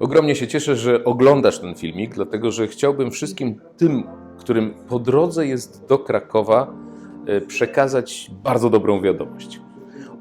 Ogromnie się cieszę, że oglądasz ten filmik, dlatego że chciałbym wszystkim tym, którym po drodze jest do Krakowa, e, przekazać bardzo dobrą wiadomość.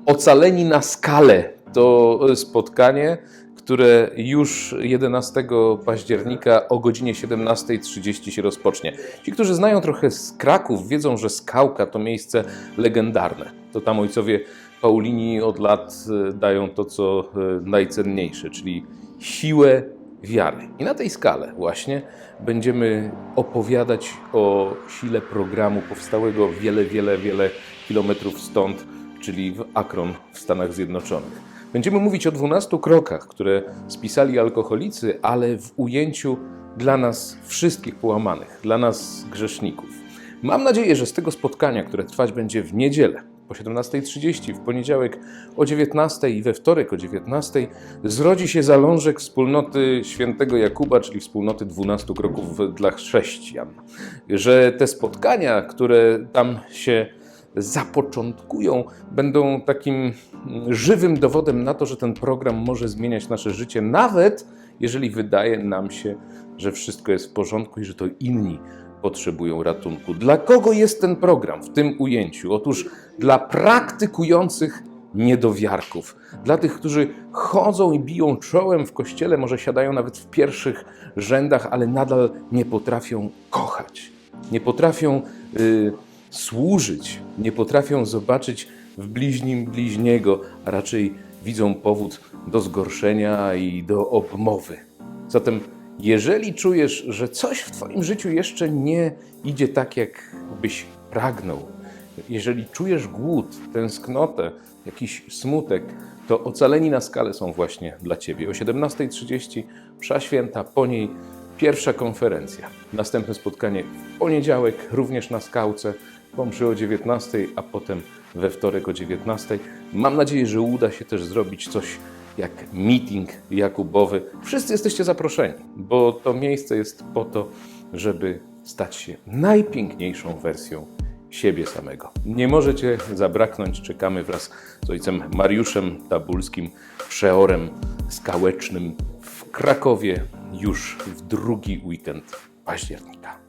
Ocaleni na skalę to spotkanie, które już 11 października o godzinie 17.30 się rozpocznie. Ci, którzy znają trochę z Kraków, wiedzą, że Skałka to miejsce legendarne. To tam ojcowie Paulini od lat e, dają to, co e, najcenniejsze, czyli siłę wiary. I na tej skale właśnie będziemy opowiadać o sile programu powstałego wiele, wiele, wiele kilometrów stąd, czyli w Akron w Stanach Zjednoczonych. Będziemy mówić o 12 krokach, które spisali alkoholicy, ale w ujęciu dla nas wszystkich połamanych, dla nas grzeszników. Mam nadzieję, że z tego spotkania, które trwać będzie w niedzielę po 17.30, w poniedziałek o 19.00 i we wtorek o 19.00 zrodzi się zalążek wspólnoty świętego Jakuba, czyli wspólnoty 12 kroków dla chrześcijan. Że te spotkania, które tam się zapoczątkują, będą takim żywym dowodem na to, że ten program może zmieniać nasze życie, nawet jeżeli wydaje nam się, że wszystko jest w porządku i że to inni potrzebują ratunku. Dla kogo jest ten program w tym ujęciu? Otóż dla praktykujących niedowiarków, dla tych, którzy chodzą i biją czołem w kościele, może siadają nawet w pierwszych rzędach, ale nadal nie potrafią kochać, nie potrafią y, służyć, nie potrafią zobaczyć w bliźnim bliźniego, a raczej widzą powód do zgorszenia i do obmowy. Zatem, jeżeli czujesz, że coś w Twoim życiu jeszcze nie idzie tak, jak byś pragnął, jeżeli czujesz głód, tęsknotę, jakiś smutek, to ocaleni na skalę są właśnie dla Ciebie. O 17.30 msza święta, po niej pierwsza konferencja. Następne spotkanie w poniedziałek, również na skałce, po mszy o 19.00, a potem we wtorek o 19.00. Mam nadzieję, że uda się też zrobić coś jak meeting jakubowy. Wszyscy jesteście zaproszeni, bo to miejsce jest po to, żeby stać się najpiękniejszą wersją siebie samego. Nie możecie zabraknąć. Czekamy wraz z ojcem Mariuszem Tabulskim, przeorem skałecznym w Krakowie już w drugi weekend października.